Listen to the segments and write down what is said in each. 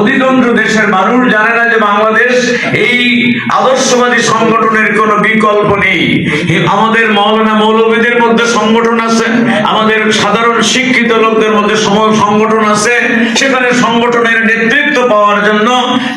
অধিকাংশ দেশের মানুষ জানে না যে বাংলাদেশ এই আদর্শবাদী সংগঠনের কোনো বিকল্প নেই। আমাদের মৌলানা মৌলবীদের মধ্যে সংগঠন আছে, আমাদের সাধারণ শিক্ষিত লোকদের মধ্যে সংগঠন আছে, সেখানে সংগঠনের নেতৃত্ব পাওয়ার জন্য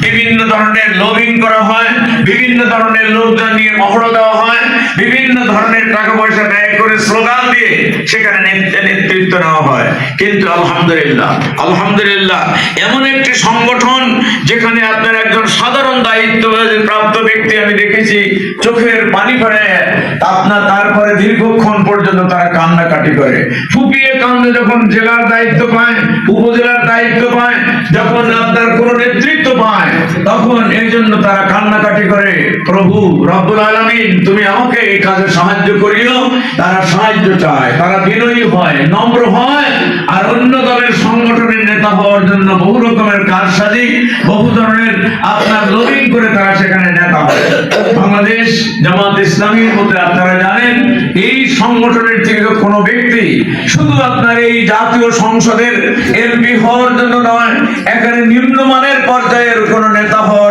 বিভিন্ন ধরনের লবিং করা হয়, বিভিন্ন ধরনের লোকজন নিয়ে মহড়া দেওয়া হয় বিভিন্ন ধরনের টাকা পয়সা ব্যয় করে স্লোগান দিয়ে সেখানে নেতৃত্ব নেওয়া হয়। কিন্তু আলহামদুলিল্লাহ আলহামদুলিল্লাহ, এমন একটি সংগঠন যেখানে আপনার একজন সাধারণ দায়িত্ব প্রাপ্ত ব্যক্তি আমি দেখেছি, চোখের পানি ফেলে আপনার তারপরে দীর্ঘক্ষণ পর্যন্ত তারা কান্নাকাটি করে। ফুপিয়ে কান্দে যখন জেলার দায়িত্ব পায়, উপজেলার দায়িত্ব পায়, যখন আপনার তখন এই জন্য তারা কান্নাকাটি করে, প্রভু, রব্বুল আলমিন, তুমি আমাকে এই কাজে সাহায্য করিও। তারা সাহায্য চায়, তারা বিনয়ী হয়, নম্র হয়, আর অন্য দলের সংগঠনের নেতা পাওয়ার জন্য বহু রকমের কারসাজি, বহু ধরনের আপনার লবিং করে তারা সেখানে নেতা বাংলাদেশ জামাত ইসলামীর মধ্যে আপনারা জানেন, এই সংগঠনের থেকে কোনো ব্যক্তি শুধু আপনার এই জাতীয় সংসদের এমপি হওয়ার জন্য নয়, এখানে নিম্নমানের পর্যায়ের কোন নেতা হওয়ার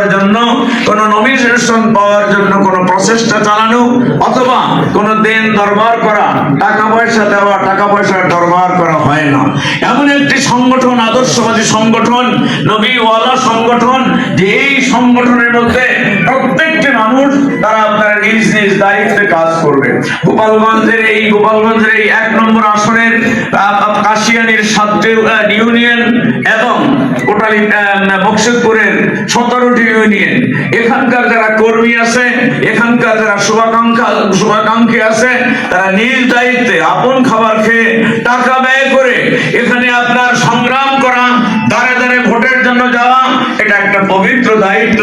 কোন নমিনেশন পাওয়ার জন্য কোন প্রচেষ্টা চালানো অথবা কোন দেন দরবার করা, টাকা পয়সা দেওয়া, টাকা পয়সার দরবার করা হয় না। এমন একটি সংগঠন, আদর্শবাদী সংগঠন, নবীওয়ালা সংগঠন যে এই সংগঠনের মধ্যে প্রত্যেকটি মানুষ তারা আপনার নিজ নিজ দায়িত্বে কাজ করবে। গোপালগঞ্জের এই গোপালগঞ্জের এই এক নম্বর আসনের কাশিয়ানির সাতটি ইউনিয়ন এবং কোটালি সতেরোটি ইউনিয়ন। এখানকার যারা কর্মী আছে, এখানকার যারা শুভাকাঙ্ক্ষা, শুভাকাঙ্ক্ষী আছে, তারা নিজ দায়িত্বে আপন খাবার খেয়ে টাকা ব্যয় করে এখানে আপনার সংগ্রাম করা, দাঁড়ে দাঁড়ে ভোটের জন্য যাওয়া, এটা একটা পবিত্র দায়িত্ব।